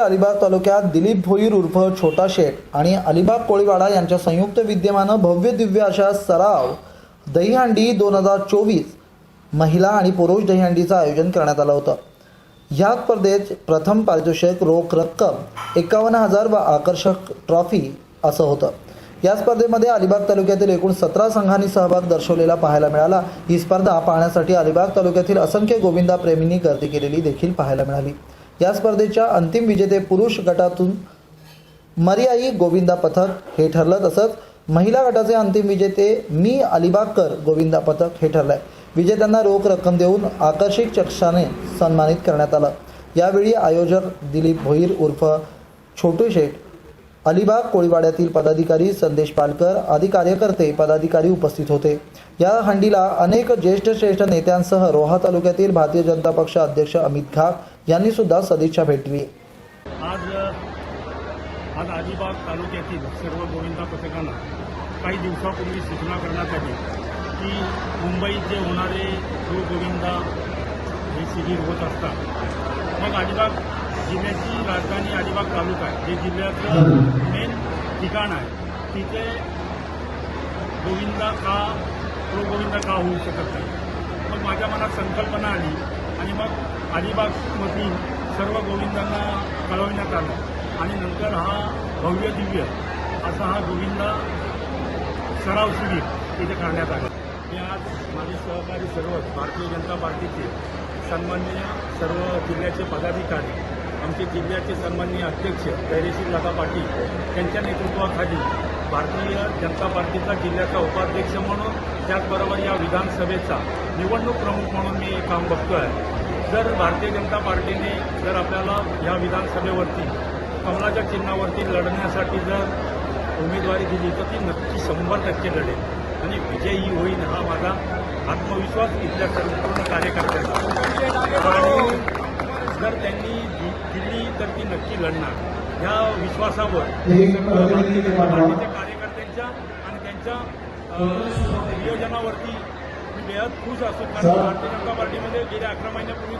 अलिबाग तालुक्यात दिलीप भोईर उर्फ छोटा शेठ आणि अलिबाग कोळीवाडा यांच्या संयुक्त विद्यमानं भव्य दिव्य अशा सराव दहीहंडी दोन हजार चोवीस महिला आणि पुरुष दहीहंडीचं आयोजन करण्यात आलं होतं. या स्पर्धेत प्रथम पारितोषिक रोख रक्कम एकावन्न हजार व आकर्षक ट्रॉफी असं होतं. या स्पर्धेमध्ये अलिबाग तालुक्यातील एकूण सतरा संघांनी सहभाग दर्शवलेला पाहायला मिळाला. ही स्पर्धा पाहण्यासाठी अलिबाग तालुक्यातील असंख्य गोविंदा प्रेमींनी गर्दी केलेली देखील पाहायला मिळाली. या स्पर्धेच्या अंतिम विजेते पुरुष गटातून मर्याई गोविंदा पथक हे ठरलं. तसंच महिला गटाचे अंतिम विजेते मी अलिबागकर गोविंदा पथक हे ठरलंय. विजेत्यांना रोख रक्कम देऊन आकर्षक चक्षाने सन्मानित करण्यात आलं. यावेळी आयोजक दिलीप भोईर उर्फ छोटू शेठ अलिबाग कोळीवाड्यातील पदाधिकारी संदेश पालकर आदी कार्यकर्ते पदाधिकारी उपस्थित होते. या हंडीला अनेक ज्येष्ठ श्रेष्ठ नेत्यांसह रोहा तालुक्यातील भारतीय जनता पक्ष अध्यक्ष अमित घाग यांनी सुद्धा सदिच्छा भेटली. आज आज अलिबाग तालुक्यातील सर्व गोविंदा पथकांना काही दिवसापूर्वी सूचना करण्यात आली की मुंबईत जे होणारे जो गोविंदा हे शिबिर होत असतात मग अलिबाग जिल्ह्याची राजधानी अलिबाग तालुका आहे हे जिल्ह्याचं मेन ठिकाण आहे. तिथे गोविंदा का प्रो गोविंदा का होऊ शकत नाही? मग माझ्या मनात संकल्पना आली आणि मग अलिबागमधील सर्व गोविंदांना कळवण्यात आलं. आणि नंतर हा भव्य दिव्य असा हा गोविंदा सराव शिबिर तिथे करण्यात आला. मी आज माझे सहकारी सर्व भारतीय जनता पार्टीचे सन्माननीय सर्व जिल्ह्याचे पदाधिकारी आमचे जिल्ह्याचे सन्माननीय अध्यक्ष धैर्यशील दादा पाटील यांच्या नेतृत्वाखाली भारतीय जनता पार्टीचा जिल्ह्याचा उपाध्यक्ष म्हणून त्याचबरोबर या विधानसभेचा निवडणूक प्रमुख म्हणून मी काम बघतोय. जर भारतीय जनता पार्टीने जर आपल्याला या विधानसभेवरती कमलाच्या चिन्हावरती लढण्यासाठी जर उमेदवारी दिली तर ती नक्की शंभर टक्के लढेल. आणि विजयी होईल हा माझा आत्मविश्वास इथल्या संपूर्ण कार्यकर्त्यांचा. आणि जर त्यांनी दिली तर ती नक्की लढणार. ह्या विश्वासावर. पार्टीच्या कार्यकर्त्यांच्या आणि त्यांच्या नियोजनावरती मी बेहद खुश असतो. कारण भारतीय जनता पार्टीमध्ये गेल्या अकरा महिन्यापूर्वी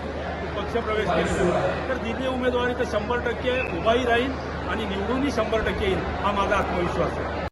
पक्ष प्रवेश केलेला तर दिल्ली उमेदवारी तर शंभर टक्के उभाही राहील आणि निवडूनही शंभर टक्के येईल हा माझा आत्मविश्वास आहे.